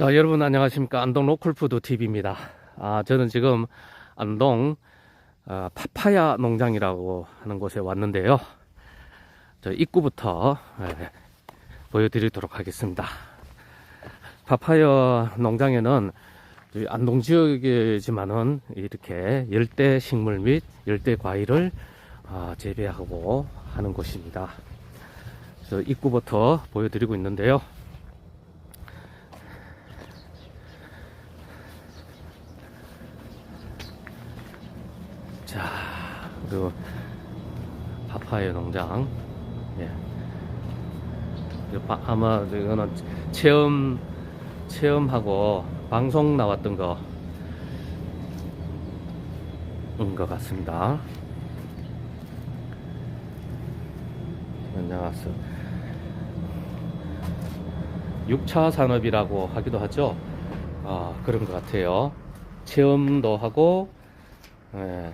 자, 여러분 안녕하십니까. 안동 로컬푸드 TV입니다. 아, 저는 지금 안동 아, 파파야 농장이라고 하는 곳에 왔는데요. 저 입구부터 예, 보여드리도록 하겠습니다. 파파야 농장에는 안동 지역이지만은 이렇게 열대 식물 및 열대 과일을 아, 재배하고 하는 곳입니다. 그래서 입구부터 보여드리고 있는데요. 자, 그 파파야 농장. 예. 아마 이거는 체험 체험하고 방송 나왔던 거. 인것 같습니다. 안녕하세요. 6차 산업이라고 하기도 하죠. 아, 그런 것 같아요. 체험도 하고, 예,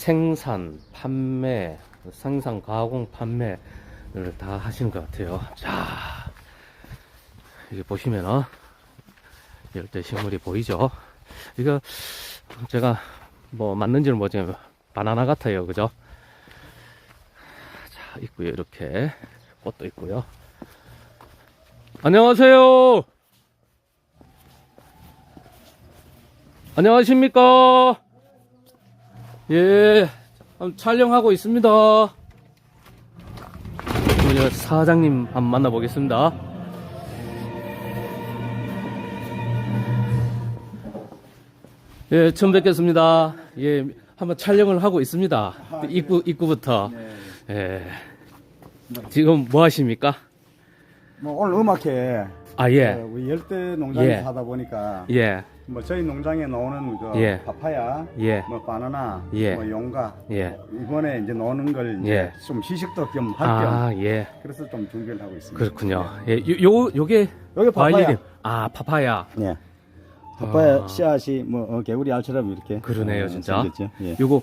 생산, 판매, 생산, 가공, 판매를 다 하시는 것 같아요. 자, 여기 보시면은, 열대 식물이 보이죠? 이거, 제가 뭐 맞는지는 모르지만, 바나나 같아요. 그죠? 자, 있고요. 이렇게. 꽃도 있고요. 안녕하세요! 안녕하십니까? 예, 촬영하고 있습니다. 우리 사장님 한번 만나보겠습니다. 예, 처음 뵙겠습니다. 예, 한번 촬영을 하고 있습니다. 입구, 입구부터. 예. 지금 뭐 하십니까? 뭐 오늘 음악회 아, 예. 그 우리 열대 농장에 예. 사다 보니까 예, 뭐 저희 농장에 나오는 그 예. 파파야, 예. 뭐 바나나, 예. 뭐 용가 예. 이번에 이제 나오는 걸 이제 예. 좀 시식도 겸 할 겸 아, 예. 그래서 좀 준비를 하고 있습니다. 그렇군요. 예, 요, 요, 요게 여기 파파야. 이름. 아, 파파야. 예. 파파야 아. 씨앗이 뭐 어, 개구리 알처럼 이렇게 그러네요, 어, 진짜. 생겼죠. 예. 요거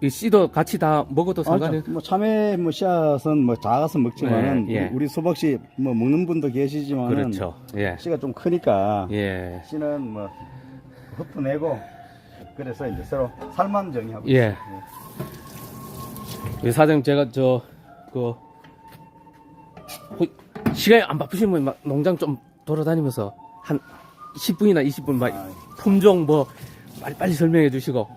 이 씨도 같이 다 먹어도 아, 상관이 저, 뭐 참외 뭐 씨앗은 뭐 작아서 먹지만은 예, 예. 우리 수박씨 뭐 먹는 분도 계시지만은 그렇죠. 예. 씨가 좀 크니까 예. 씨는 뭐 흩어 내고 그래서 이제 서로 살만 정의하고 예. 있어요. 이 사장님 제가 저 그 시간이 안 바쁘시면 막 농장 좀 돌아다니면서 한 10분이나 20분 막 아, 품종 뭐 빨리 빨리 설명해 주시고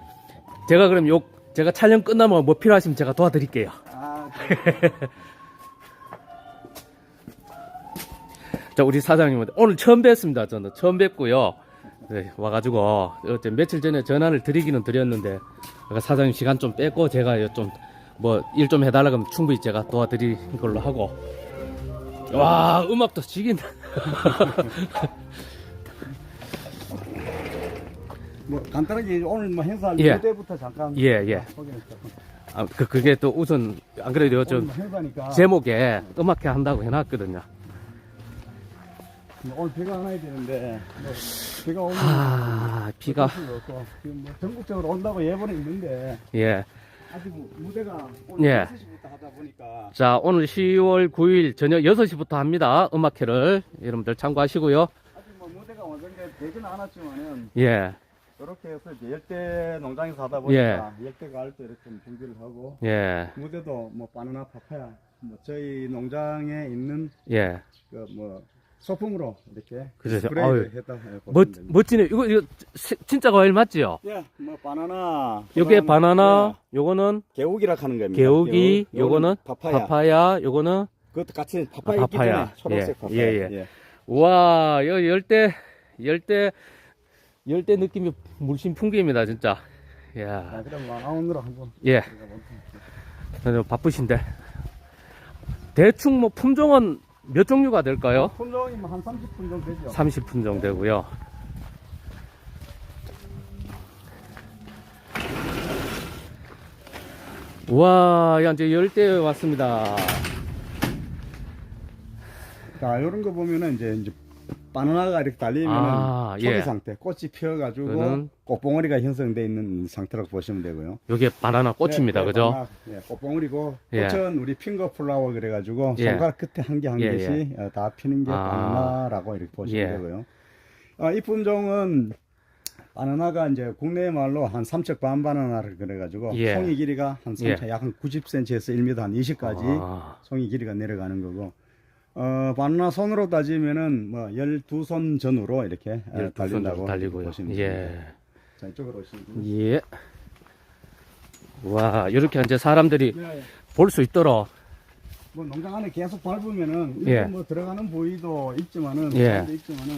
제가 그럼 요 제가 촬영 끝나면 뭐 필요하시면 제가 도와드릴게요. 아, 자, 우리 사장님한테 오늘 처음 뵙습니다. 저는 처음 뵙고요. 네, 와가지고 어제 며칠 전에 전화를 드리기는 드렸는데 사장님 시간 좀 빼고 제가 좀 뭐 일 좀 해달라 그러면 충분히 제가 도와드린 걸로 하고 와 음악도 지긴다. 뭐 간단하게 오늘 뭐 행사할 예. 무대부터 잠깐 예, 예. 소개할게요. 아, 그 그게 또 우선 안 그래도 오늘 좀 뭐 행사니까 제목에 음악회 한다고 해놨거든요. 뭐 오늘 비가 안 와야 되는데 뭐 비가 오면 아 비가 어쩔 수가 없고 지금 뭐 전국적으로 온다고 예보는 있는데 예. 아직 뭐 무대가 오늘 예. 6시부터 하다 보니까 자 오늘 10월 9일 저녁 6시부터 합니다. 음악회를 여러분들 참고하시고요. 아직 뭐 무대가 완전히 되지는 않았지만은 예. 이렇게 해서 이제 열대 농장에서 하다 보니까 열대 과일도 이렇게 좀 준비를 하고 예. 무대도 뭐 바나나 파파야 뭐 저희 농장에 있는 예. 그 뭐 소품으로 이렇게 그죠. 스프레이를 아유, 했다 예, 보시면 멋, 됩니다. 멋지네. 이거, 이거, 시- 진짜 과일 맞지요? 예, 뭐 바나나 요게 바나나, 요거는 예, 개우기라 하는 겁니다. 개우기, 개우, 요거는 파파야. 파파야, 요거는, 그것도 같이 아, 파파야 있기 파파야. 때문에 초록색 예, 파파야. 예, 예. 와, 여 열대, 열대, 열대 느낌이 물씬 풍기입니다, 진짜. 자, 야 그럼 마운드로 한번 예. 바쁘신데. 대충 뭐 품종은 몇 종류가 될까요? 품종이 뭐한 30분 정도 되죠. 30품종 되고요. 와, 야, 이제 열대 왔습니다. 자, 이런 거 보면은 이제 이제 바나나가 이렇게 달리면은 아, 초기 예. 상태, 꽃이 피어가지고 그거는- 꽃봉오리가 형성되어 있는 상태라고 보시면 되고요. 요게 바나나 꽃입니다. 네, 네, 그죠? 바나나, 예, 꽃봉오리고 예. 꽃은 우리 핑거 플라워 그래가지고 예. 손가락 끝에 한 개 한 예, 개씩 어, 다 피는 게 아. 바나나라고 이렇게 보시면 예. 되고요. 아, 이 품종은 바나나가 이제 국내 말로 한 삼척 반 바나나를 그래가지고 예. 송이 길이가 한 3차 약한 90cm에서 1m 한 20까지 아, 송이 길이가 내려가는 거고 어, 바나나 손으로 따지면은 뭐 12손 전후로 이렇게 어, 12손 달린다고 달리고요. 보시면 됩니다. 예. 자, 이쪽으로 오시면 예. 와, 이렇게 이제 사람들이 예, 예. 볼 수 있도록 뭐 농장 안에 계속 밟으면은 예. 뭐 들어가는 부위도 있지만은 예. 사람도 있지만은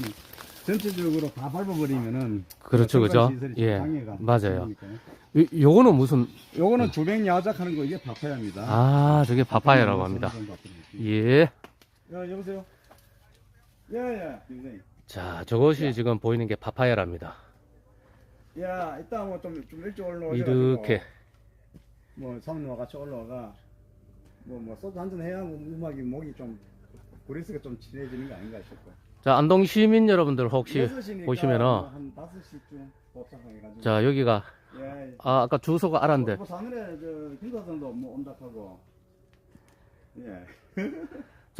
전체적으로 다 밟아버리면은 그렇죠, 그죠? 예, 방해가 맞아요. 생기니까요. 요, 요거는 무슨 요거는 주백 야작하는 거 이게 파파야입니다. 아, 저게 파파야라고 합니다. 예. 야 여보세요. 야야 선생님. 자, 저것이 지금 보이는 게 파파야랍니다. 야 이따 뭐 좀 좀 일찍 올라오셔. 이렇게 뭐 사모님과 같이 올라와가 뭐 뭐 소주 한잔 해야 뭐 음악이 목이 좀 브리스가 좀 진해지는 거 아닌가 싶고. 자, 안동 시민 여러분들 혹시 여섯 시니까 보시면은 한 다섯 시쯤 도착해가지고. 자, 여기가 예. 아, 아까 주소가 알았는데 뭐 사늘에 저 김사선도 뭐 온다하고. 예.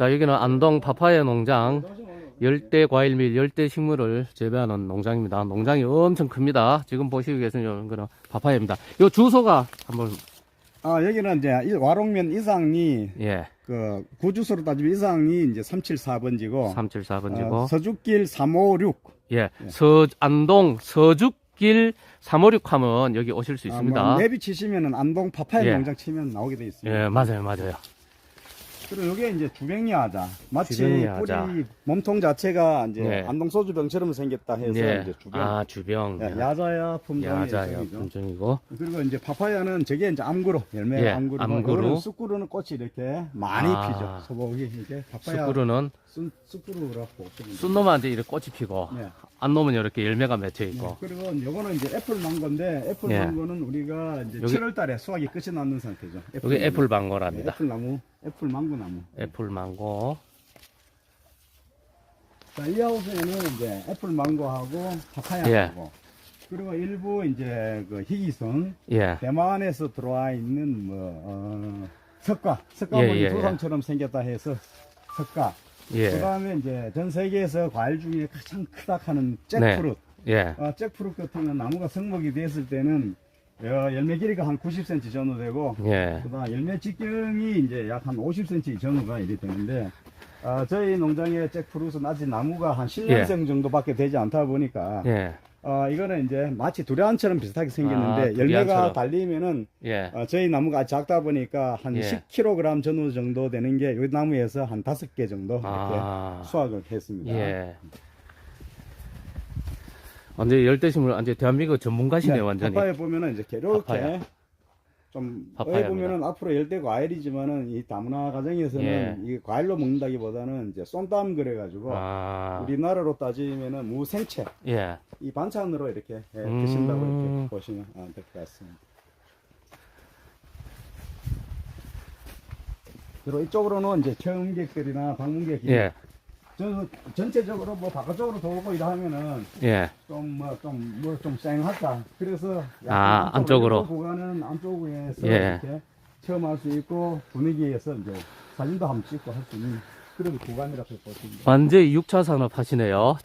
자, 여기는 안동 파파야 농장 열대 과일 및 열대 식물을 재배하는 농장입니다. 농장이 엄청 큽니다. 지금 보시고 계시는 거는 파파야입니다. 요 주소가 한번 아 여기는 이제 이 와롱면 이상리 예, 그 구주소로 따지면 이상리 이제 374번지고 374번지고 어, 서죽길 356. 예, 서 안동 서죽 길 356 하면 여기 오실 수 있습니다. 아, 뭐 내비 치시면은 안동 파파야 예. 농장 치면 나오게 돼 있습니다. 예, 맞아요, 맞아요. 그리고 이게 이제 주백야자. 마치 주백야자. 뿌리 몸통 자체가 이제 네. 안동 소주병처럼 생겼다 해서 예, 이제 주백. 아 주병, 예, 야자야 품종의 야자야 일종이죠. 품종이고, 그리고 이제 파파야는 저게 이제 암구루 열매 예, 암구루 암구루. 쑥구루는 꽃이 이렇게 많이 아. 피죠 소복이 이게 파파야 숯구루는 쑥- 쑥구루라고 보시면 돼요. 쑥놈한테 이렇게 꽃이 피고, 네. 안놈은 이렇게 열매가 맺혀 네. 있고, 그리고 요거는 이제 애플 망고인데 애플 예. 망고는 우리가 이제 여기- 7월 달에 수확이 끝이 나는 상태죠. 여기 망고. 애플 네, 망고랍니다. 애플 나무, 애플 망고 나무. 애플 망고, 자, 이 하우스에는 이제 애플 망고하고 파파야하고 그리고 일부 이제 그 희귀성 예, 대만에서 들어와 있는 뭐 어, 석가, 석가 예, 모니 예, 예. 조상처럼 생겼다 해서 석가. 예, 그다음에 이제 전 세계에서 과일 중에 가장 크다 하는 잭프루트. 예, 어, 잭프루트 같은 건 나무가 성목이 됐을 때는 어, 열매 길이가 한 90cm 정도 되고 예, 그다음 열매 직경이 이제 약 한 50cm 정도가 이래 되는데 아, 저희 농장의 잭프루트는 아직 나무가 한 10년생 정도밖에 되지 않다 보니까 예, 어, 이거는 이제 마치 두리안처럼 비슷하게 생겼는데 아, 열매가. 달리면은 예, 어, 저희 나무가 작다 보니까 한 예. 10kg 전후 정도 되는 게 이 나무에서 한 다섯 개 정도 이렇게 아, 수확을 했습니다. 예. 완전 열대식물 완전 대한민국 전문가시네 네, 완전히. 파파야 보면은 이제 이렇게 파파야. 좀. 어디 보면은 앞으로 열대 과일이지만은 이 다문화 과정에서는 예. 이 과일로 먹는다기보다는 이제 쏨땀 그래가지고 아, 우리나라로 따지면은 무생채 예, 이 반찬으로 이렇게 예, 음. 드신다고 이렇게 보시면 아, 될것 같습니다. 그리고 이쪽으로는 이제 체험객들이나 방문객이 예, 저 전체적으로 뭐 바깥쪽으로 돌고 이러 하면은 예, 좀 뭐 좀 뭐 좀 쌩하다. 그래서 아, 안쪽으로. 구간은 안쪽에서 예. 이렇게 체험할 수 있고 분위기에서 이제 사진도 한번 찍고 할 수 있는 그런 구간이라고 보시면. 완전히 6차 산업 하시네요.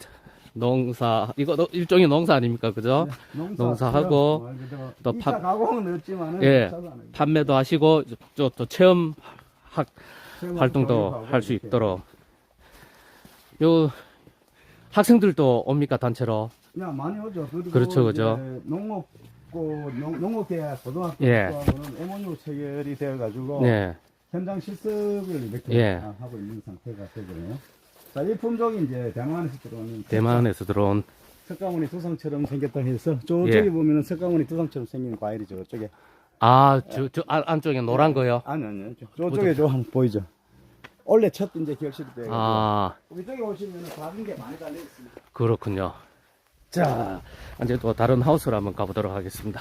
농사 이거 너- 일종의 농사 아닙니까, 그죠? 농사, 농사하고 말 그대로 또또 파- 가공은 없지만은 예. 판매도 하시고 또, 또 체험 학 체험하고 활동도 교육하고 할수 이렇게. 있도록 요 학생들도 옵니까 단체로? 야 많이 오죠. 그리고 그렇죠, 그죠. 이제 농업고 농, 농업계 고등학교 예. 하고는 MOU 체결이 되어가지고 네, 현장 실습을 이렇게 예. 아, 하고 있는 상태가 되고요. 자, 이 품종이 이제 대만에서 들어오는 대만에서 들어온 석가모니 두상처럼 생겼다 해서 저쪽에 예. 보면은 석가모니 두상처럼 생긴 과일이죠. 저쪽에 아, 저, 저 안, 안쪽에 노란 거요. 아니 아니요. 저- 저쪽에 저한 보이죠. 원래 첫 이제 결실이 돼요. 아, 이쪽에 오시면은 작은 게 많이 달려 있습니다. 그렇군요. 자, 이제 또 다른 하우스로 한번 가보도록 하겠습니다.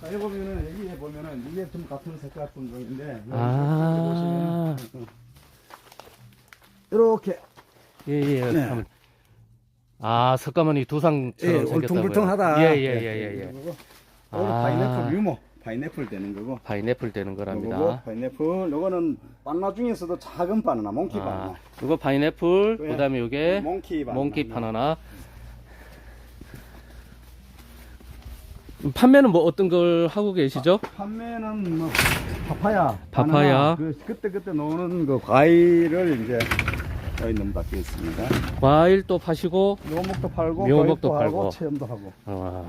자, 여기 보면은 여기에 보면은 이게 좀 같은 색깔 품종인데 아. 이렇게 예, 예. 네. 한번 아, 석가모니 두상처럼 예, 생겼다고요. 울퉁불퉁하다. 예, 예, 예, 예, 예. 그리고 아. 파인애플 유모, 파인애플 되는 거고. 파인애플 되는 거랍니다. 파인애플, 요거는 바나나 중에서도 작은 바나나, 몽키 아, 바나나. 이거 파인애플, 예. 그다음에 요게 몽키 바나나. 몽키 바나나. 판매는 뭐 어떤 걸 하고 계시죠? 판매는 뭐 파파야, 파파야. 바나나, 그 그때 그때 노는 그 과일을 이제 여기 넘박혀 있습니다. 과일도 파시고, 묘목도 팔고, 묘목도 과일도 팔고. 체험도 하고. 아,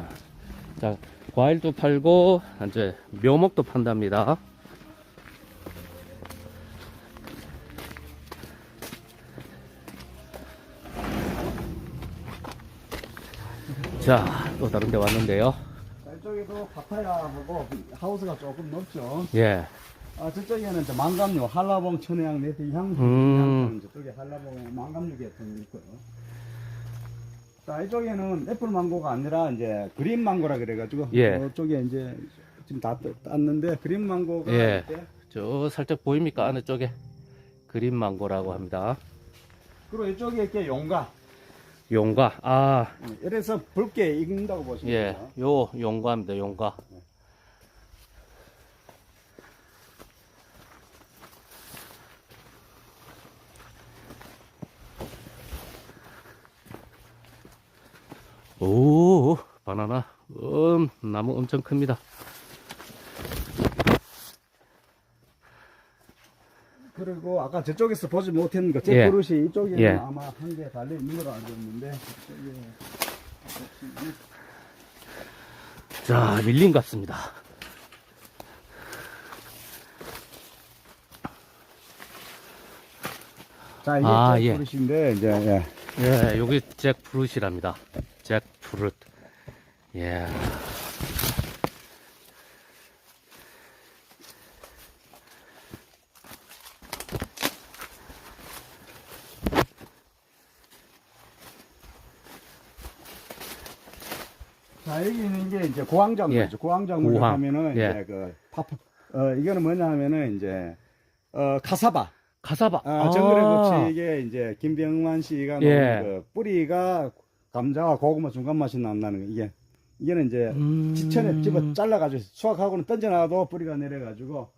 자, 과일도 팔고, 이제 묘목도 판답니다. 자, 또 다른 데 왔는데요. 자, 이쪽에도 파파야하고 하우스가 조금 넓죠. 예. 아, 저쪽에는 이제 망감류, 한라봉, 천혜향, 네트, 향, 음. 향, 저쪽에 한라봉, 망감류 계통이 있고요. 자, 이쪽에는 애플 망고가 아니라 이제 그린 망고라 그래가지고, 예. 저쪽에 이제 지금 다 땄- 땄는데, 그린 망고가 예. 이렇게 저 살짝 보입니까? 안에 쪽에. 그린 망고라고 합니다. 그리고 이쪽에 이렇게 용가. 용과. 아, 이래서 붉게 익는다고 보시면 예. 돼요. 요 용과입니다. 용과. 오, 바나나. 음, 나무 엄청 큽니다. 그리고 아까 저쪽에서 보지 못했는 거, 예. 잭프루시 이쪽에는 예. 아마 한 개 달려 있는 걸로 알고 있는데, 이쪽에 자, 밀림 같습니다. 자, 이게 아, 예. 잭프루시인데, 이제, 예. 예, 여기 잭프루시랍니다. 잭프룻. 예. 자, 여기 있는 게 이제 고황작물이죠. 예. 고황작물 고황. 하면은 예. 이제 그 파파, 어, 이거는 뭐냐 하면은 이제, 어, 카사바. 카사바. 아, 정글의 법칙에 이제 김병만 씨가 예. 그 뿌리가 감자와 고구마 중간 맛이 난다는 거. 이게, 이게는 이제 음. 지천에 집어 잘라가지고 수확하고는 던져놔도 뿌리가 내려가지고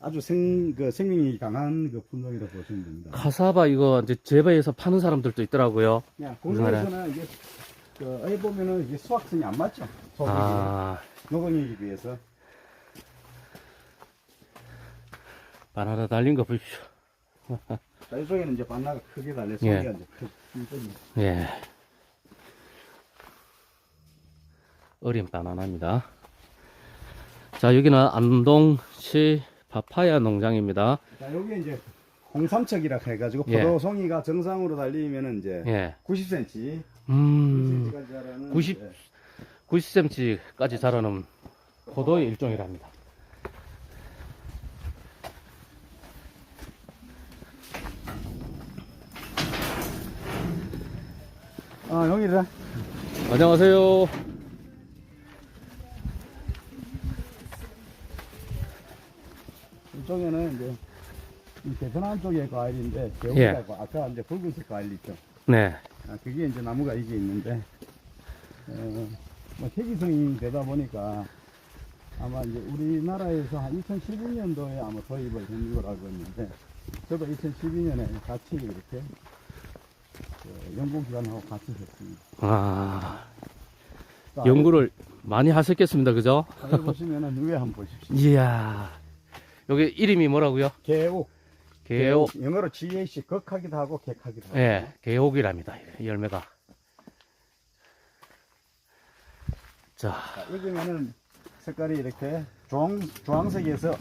아주 생, 그 생명이 강한 그 품종이라고 보시면 됩니다. 카사바 이거 이제 재배해서 파는 사람들도 있더라고요. 그냥 공장에서는 이게, 그, 어디 보면은 이게 수확성이 안 맞죠. 소득이. 아, 노동이기 위해서. 바나나 달린 거 보십시오. 자, 이쪽에는 이제 바나가 크게 달려 예. 소리가 이제 크. 예. 어린 바나나입니다. 자, 여기는 안동시 파파야 농장입니다. 자, 여기 이제 홍삼척이라 해가지고 예. 포도송이가 정상으로 달리면은 이제 예. 90cm, 음, 90cm까지 자라는 90 예. 90cm까지 자라는 포도의 일종이랍니다. 아, 여기라. 안녕하세요. 이쪽에는 이제 이 베트남 쪽의 과일인데 예. 개울이라고 아까 이제 붉은색 과일 있죠. 네. 아, 그게 이제 나무가 이게 있는데 어, 뭐 세기성이 되다 보니까 아마 이제 우리나라에서 한 2012년도에 아마 도입을 된 걸로 알고 있는데 저도 2012년에 같이 이렇게 그 연구기관하고 같이 했습니다. 아, 자, 연구를 많이 하셨겠습니다. 그죠? 여기 보시면은 위에 한번 보십시오. 이야. 여기 이름이 뭐라고요? 개옥. 개옥. 영어로 GAC 극하기도 하고 객하기도 하고. 예, 개옥이랍니다. 열매가. 자, 자, 익으면은 색깔이 이렇게 주황, 주황색에서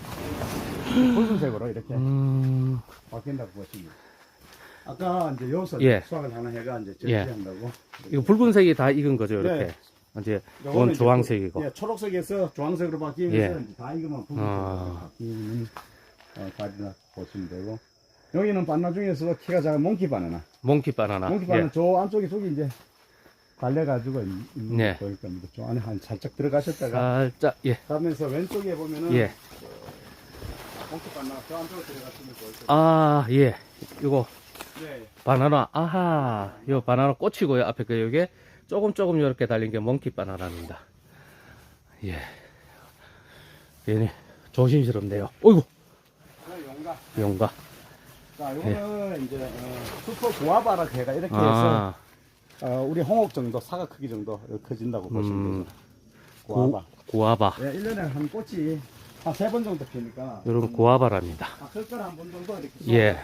붉은색으로 이렇게 음, 바뀐다고 보시면. 아까 이제 여기서 예. 수확을 하나 해가 이제 예. 절제한다고. 이거 붉은색이 다 익은 거죠, 이렇게. 네. 이제, 이제 주황색이고. 예, 초록색에서 주황색으로 바뀌면서 예. 이제 다 익으면 붉은색으로 아. 바뀌는 어, 과일이라 보시면 되고. 여기는 바나나 중에서도 키가 작은 몽키 바나나. 몽키 바나나. 몽키 바나나 예. 저 안쪽에 저기 이제 달려가지고 있- 있는 네. 게 보일 겁니다. 저 안에 한 살짝 들어가셨다가 살짝, 예, 가면서 왼쪽에 보면은 예. 몽키 바나나 저 안쪽으로 들어가시면 보일 겁니다. 아, 예. 이거, 네. 바나나, 아하, 요 바나나 꽃이고요. 앞에 그 요게 조금 조금 이렇게 달린 게 몽키 바나나입니다. 예. 얘네 조심스럽네요. 어이구, 네, 용가. 용가. 자, 요거는 이제 어, 슈퍼 고아바라 개가 이렇게 해서 아, 어, 우리 홍옥 정도 사과 크기 정도 커진다고 보시면 음, 되죠. 고아바. 고 아바. 예, 1년에 한 꽃이 한 세 번 정도 피니까 여러분, 고아바랍니다. 아, 한번 정도 이렇게 예.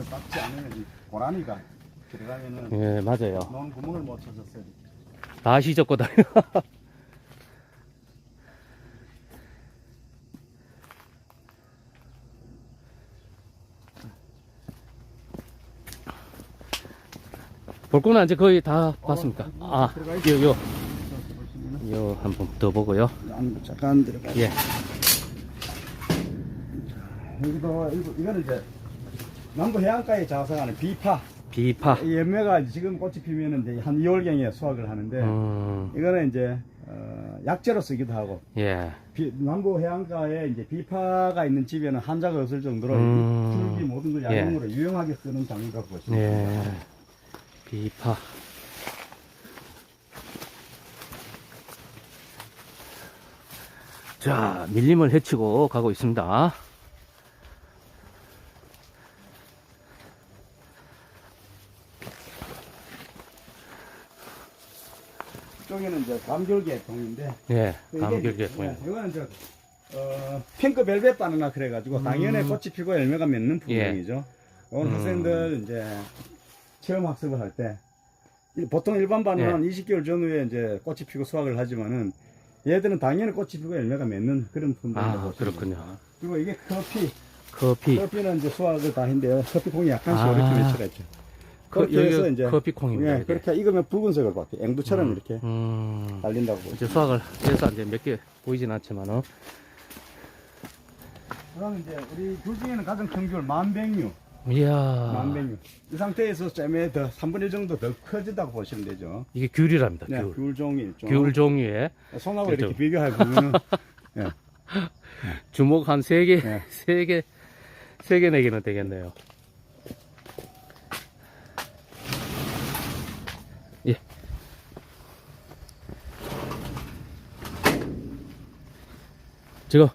문을 닦지 않으면 이 고라니가 들어가면은 예, 맞아요. 논 구멍을 못 찾았어요. 다 시 적고 다녀. 볼 거는 이제 거의 다 봤습니까? 아, 들어가 있죠. 요, 요, 요, 한 번 더 보고요. 안 잠깐 들어가. 예. 여기도 이거- 이거는 이제 남부 해안가에 자생하는 비파. 비파. 이 열매가 지금 꽃이 피면은 이제 한 2월경에 수확을 하는데 음, 이거는 이제 어, 약재로 쓰기도 하고 예. 비- 남부 해안가에 이제 비파가 있는 집에는 한자가 없을 정도로 음. 줄기 모든 걸 예. 약용으로 유용하게 쓰는 장이라고 보시면 예. 됩니다. 비파. 자, 밀림을 헤치고 가고 있습니다. 이쪽에는 이제 감귤계 종인데 예, 이게 감귤계 이제- 보이 예, 이거는 저 어, 핑크 벨벳 바나나 그래가지고 당연에 꽃이 피고 열매가 맺는 음. 예. 품종이죠. 오늘 음. 학생들 이제 체험 학습을 할 때 보통 일반 바나나는 20개월 전후에 이제 꽃이 피고 수확을 하지만은 얘들은 당연히 꽃이 피고 열매가 맺는 그런 품종이라고 아, 그렇군요. 그리고 이게 커피, 커피. 커피는 이제 수확을 다 했는데요. 커피 콩이 약간씩 아. 이렇게 배치가 있죠. 커, 그렇게 해서 이제 커피콩입니다. 예, 이게. 그렇게 익으면 붉은색을 받게 앵두처럼 음, 이렇게 음, 달린다고 보죠. 이제 수확을 해서 이제 몇 개 보이진 않지만은, 그럼 이제 우리 귤 중에는 가장 큰귤 만백류, 이야. 만백류. 이 상태에서 잼에 더 3분의 1 정도 더 커진다고 보시면 되죠. 이게 귤이랍니다, 네, 귤. 귤 종이 일종. 귤 종류에 손하고. 이렇게 비교해 보면 주먹 한 세 개, 네. 세 개, 세 개, 네 개는 되겠네요. 지금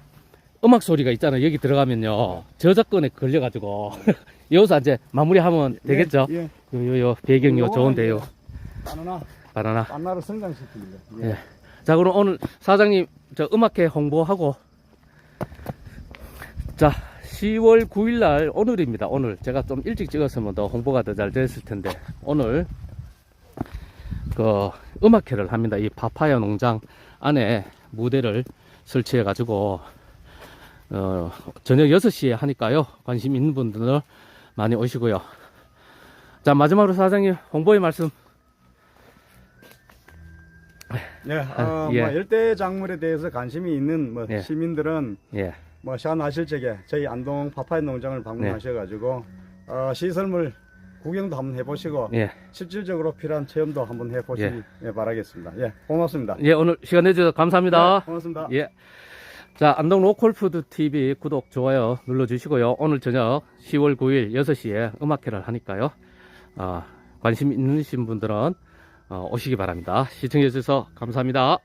음악 소리가 있잖아요. 여기 들어가면요. 저작권에 걸려가지고. 여기서 이제 마무리하면 되겠죠? 예. 요, 요, 요, 배경요 좋은데요. 바나나, 바나나. 바나나를 성장시킵니다. 예. 자, 그럼 오늘 사장님, 저 음악회 홍보하고, 자, 10월 9일 날, 오늘입니다. 오늘. 제가 좀 일찍 찍었으면 더 홍보가 더 잘 됐을 텐데, 오늘, 그, 음악회를 합니다. 이 파파야 농장 안에 무대를 설치해 가지고, 어, 저녁 6시에 하니까요. 관심 있는 분들은 많이 오시고요. 자, 마지막으로 사장님, 홍보의 말씀. 예, 어, 예. 뭐 열대 작물에 대해서 관심이 있는 뭐 예. 시민들은 예. 뭐 시간 나실 적에 저희 안동 파파이 농장을 방문하셔가지고 어, 시설물 구경도 한번 해보시고 예. 실질적으로 필요한 체험도 한번 해보시기 예, 바라겠습니다. 예, 고맙습니다. 예, 오늘 시간 내주셔서 감사합니다. 네, 고맙습니다. 예. 자, 안동 로컬푸드 TV 구독, 좋아요 눌러주시고요. 오늘 저녁 10월 9일 6시에 음악회를 하니까요. 어, 관심 있으신 분들은 어, 오시기 바랍니다. 시청해주셔서 감사합니다.